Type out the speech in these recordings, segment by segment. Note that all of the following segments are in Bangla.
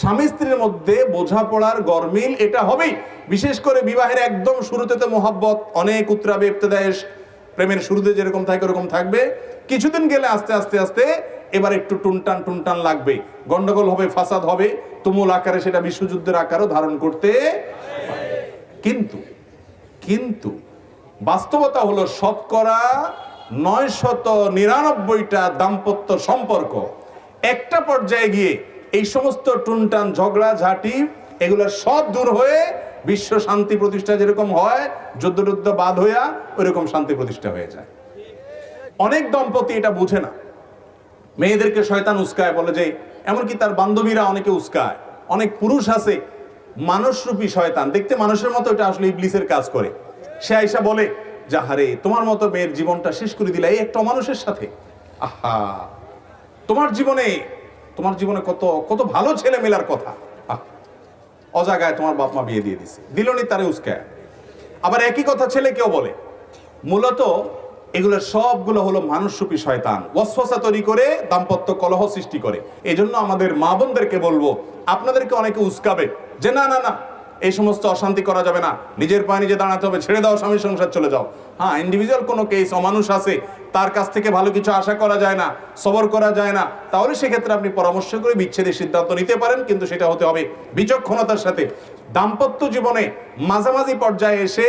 স্বামী স্ত্রীর মধ্যে বোঝাপড়ার গরমিল এটা হবেই। বিশেষ করে বিবাহের একদম শুরুতে তো মোহাব্বত, অনেক উত্তরাবে ইবতেদায়েশ, প্রেমের শুরুতে যেরকম থাকে ওরকম থাকবে। কিছুদিন গেলে আস্তে আস্তে আস্তে এবার একটু টুনটান টুনটান লাগবে। গন্ডগোল হবে, ফাসাদ হবে, তুমুল আকারে সেটা বিশ্বযুদ্ধের আকারও ধারণ করতে কিন্তু কিন্তু বাস্তবতা হলো শতকরা নয় শত নিরানব্বইটা দাম্পত্য সম্পর্ক। একটা পর্যায়ে গিয়ে এই সমস্ত টুনটান, ঝগড়া, ঝাঁটি, এগুলো সব দূর হয়ে বিশ্ব শান্তি প্রতিষ্ঠা যেরকম হয়, যুদ্ধ টুদ্ধ বাদ হইয়া ওইরকম শান্তি প্রতিষ্ঠা হয়ে যায়। অনেক দম্পতি এটা বুঝে না। মেয়েদেরকে শয়তান উস্কায়, বলে যে, এমনকি তার বান্ধবীরা অনেকে উস্কায়। অনেক পুরুষ আছে, মানুষরূপী শয়তান। দেখতে মানুষের মতো এটা আসলে ইবলিসের কাজ করে। সে আইসা বলে যাহারে তোমার মতো মেয়ের জীবনটা শেষ করে দিলা এই একটা মানুষের সাথে। আহা! তোমার জীবনে তোমার জীবনে কত কত ভালো ছেলে মেলার কথা অজাগায় তোমার বাপ মা বিয়ে দিয়ে দিছে। দিলনি তারে উস্কায় আবার একই কথা ছেলে কেউ বলে। মূলত এগুলো সবগুলো হলো মানুষরূপী শয়তান। ওয়াসওয়াসা তৈরি করে দাম্পত্য কলহ সৃষ্টি করে। এজন্য জন্য আমাদের মা বোনদেরকে বলব, আপনাদেরকে অনেকে উস্কাবে যে, না না না এই সমস্ত অশান্তি করা যাবে না। নিজের পায়ে নিজে দাঁড়াতে হবে, ছেড়ে দাও স্বামী সংসার চলে যাও। হ্যাঁ ইন্ডিভিজুয়াল কোনো কেস অমানুষ আছে, তার কাছ থেকে ভালো কিছু আশা করা যায় না, সবর করা যায় না, তাহলে সেক্ষেত্রে আপনি পরামর্শ করে বিচ্ছেদের সিদ্ধান্ত নিতে পারেন, কিন্তু সেটা হতে হবে বিচক্ষণতার সাথে। দাম্পত্য জীবনে মাঝামাঝি পর্যায়ে এসে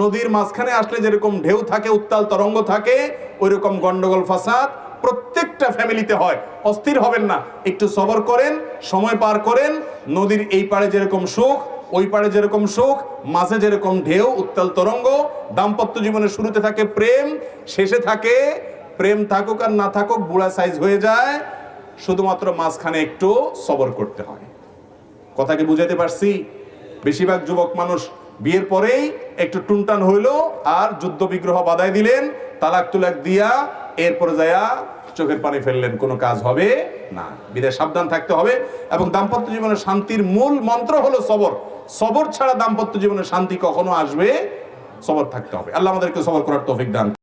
নদীর মাঝখানে আসলে যেরকম ঢেউ থাকে, উত্তাল তরঙ্গ থাকে ওই রকম গন্ডগোল, ফাসাদ প্রত্যেকটা ফ্যামিলিতে হয়। অস্থির হবেন না, একটু সবর করেন, সময় পার করেন, নদীর এই পাড়ে যেরকম সুখ ওই পাড়ে যেরকম শোক, মাঝে যেরকম ঢেউ, উত্তাল তরঙ্গ, দাম্পত্য জীবনে শুরুতে থাকে প্রেম, শেষে থাকে প্রেম থাকুক আর না থাকুক, বুড়া সাইজ হয়ে যায়। শুধুমাত্র মাঝখানে একটু সবর করতে হয়। কথা কি বুঝাইতে পারছি? বেশিরভাগ যুবক মানুষ বিয়ের পরেই একটু টুনটান হইল আর যুদ্ধ বিগ্রহ বাধাই দিলেন, তালাক তুলাক দিয়া এরপরে যায়া চোখের পানি ফেললেন, কোনো কাজ হবে না। বিদায় সাবধান থাকতে হবে এবং দাম্পত্য জীবনের শান্তির মূল মন্ত্র হলো সবর। সবর ছাড়া দাম্পত্য জীবনের শান্তি কখনো আসবে? সবর থাকতে হবে। আল্লাহ আমাদেরকে সবর করার তৌফিক দান